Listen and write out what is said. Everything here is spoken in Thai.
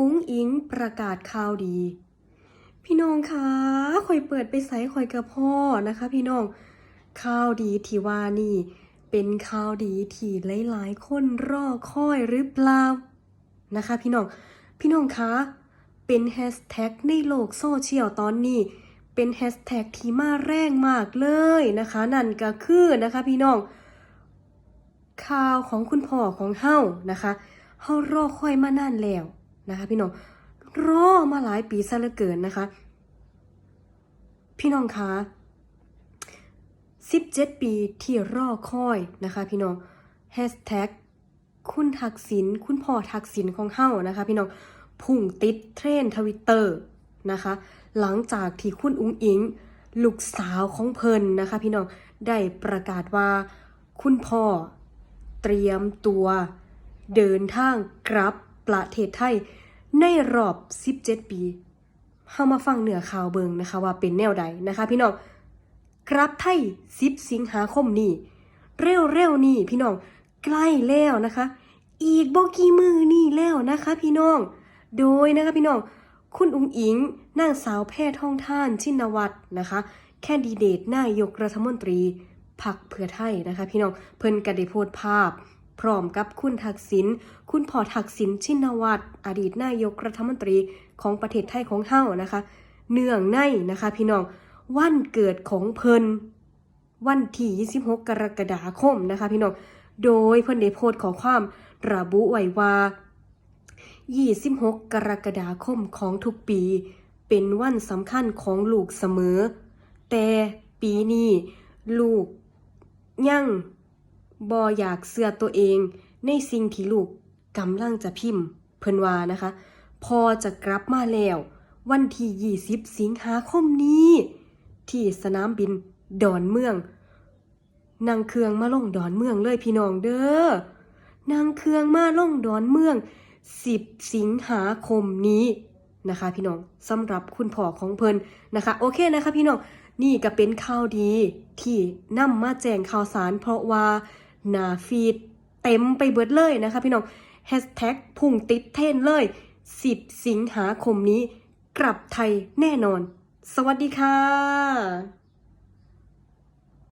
อุ้งอิงประกาศข่าวดี พี่น้องคะคอยเปิดไปใส่คอยกับพ่อนะคะ พี่น้องข่าวดีที่ว่านี่ เป็นข่าวดีที่หลายๆ คนรอคอยหรือเปล่านะคะ พี่น้อง พี่น้องคะเป็นแฮชแท็กในโลกโซเชียลตอนนี้ เป็นแฮชแท็กที่มาแรงมากเลยนะคะ นั่นก็คือนะคะพี่น้องข่าวของคุณพ่อของเฮานะคะ เฮารอคอยมานานแล้ว นะคะ พี่น้องรอมาหลายปีซะเหลือเกินนะคะ พี่น้องคะ17 ปีที่รอคอยนะคะ พี่น้องแฮชแท็กคุณทักษิณคุณพ่อทักษิณของเฮานะคะ พี่น้องพุ่งติดเทรนทวิตเตอร์นะคะ หลังจากที่คุณอุ้งอิง ลูกสาวของเพิ่นนะคะ พี่น้องได้ประกาศว่า คุณพ่อเตรียมตัวเดินทางกลับ ประเทศไทย ในรอบ 17 ปีเฮามาฟังเหนือข่าวเบิงนะคะว่าเป็นแนวใดนะคะพี่น้องกลับไทย 10 สิงหาคมนี้เร็วๆนี่พี่น้องใกล้แล้วนะคะ อีกบ่กี่มือนี่แล้วนะคะ พี่น้อง โดยนะคะพี่น้อง คุณอุงอิงนางสาวแพทย์ท่องท่านชินวัตรนะคะ แคนดิเดตนายกรัฐมนตรีพักเพื่อไทยนะคะ พี่น้องเพิ่นก็ได้โพสต์ภาพ พร้อมกับคุณทักษิณคุณพ่อทักษิณชินวัตรอดีตนายกรัฐมนตรีของประเทศไทยของเฮานะคะ เนื่องในนะคะ พี่น้องวันเกิดของเพิ่นวันที่26 กรกฎาคมนะคะ พี่น้องโดยเพิ่นได้โพสต์ขอความระบุไว้ว่า26 กรกฎาคมของทุกปี เป็นวันสำคัญของลูกเสมอ แต่ปีนี้ลูกยัง บออยากเสื้อตัวเอง ในสิ่งที่ลูกกำลังจะพิมพ์ เพิ่นว่านะคะ พอจะกลับมาแล้ว วันที่20 สิงหาคมนี้ ที่สนามบินดอนเมืองนางเครืองมาล่องดอนเมืองเลยพี่น้องเด้อนางเครืองมาล่องดอนเมือง 10 สิงหาคมนี้นะคะ พี่น้องสำหรับคุณพ่อของเพิ่นนะคะ โอเคนะคะ พี่น้องนี่ก็เป็นข่าวดีที่นำมาแจ้งข่าวสารเพราะว่า หนาฟีดเต็มไปเบิดเลยนะคะพี่น้องแฮชแท็กพุ่งติดเทนเลย 10 สิงหาคมนี้ กลับไทยแน่นอน สวัสดีค่ะ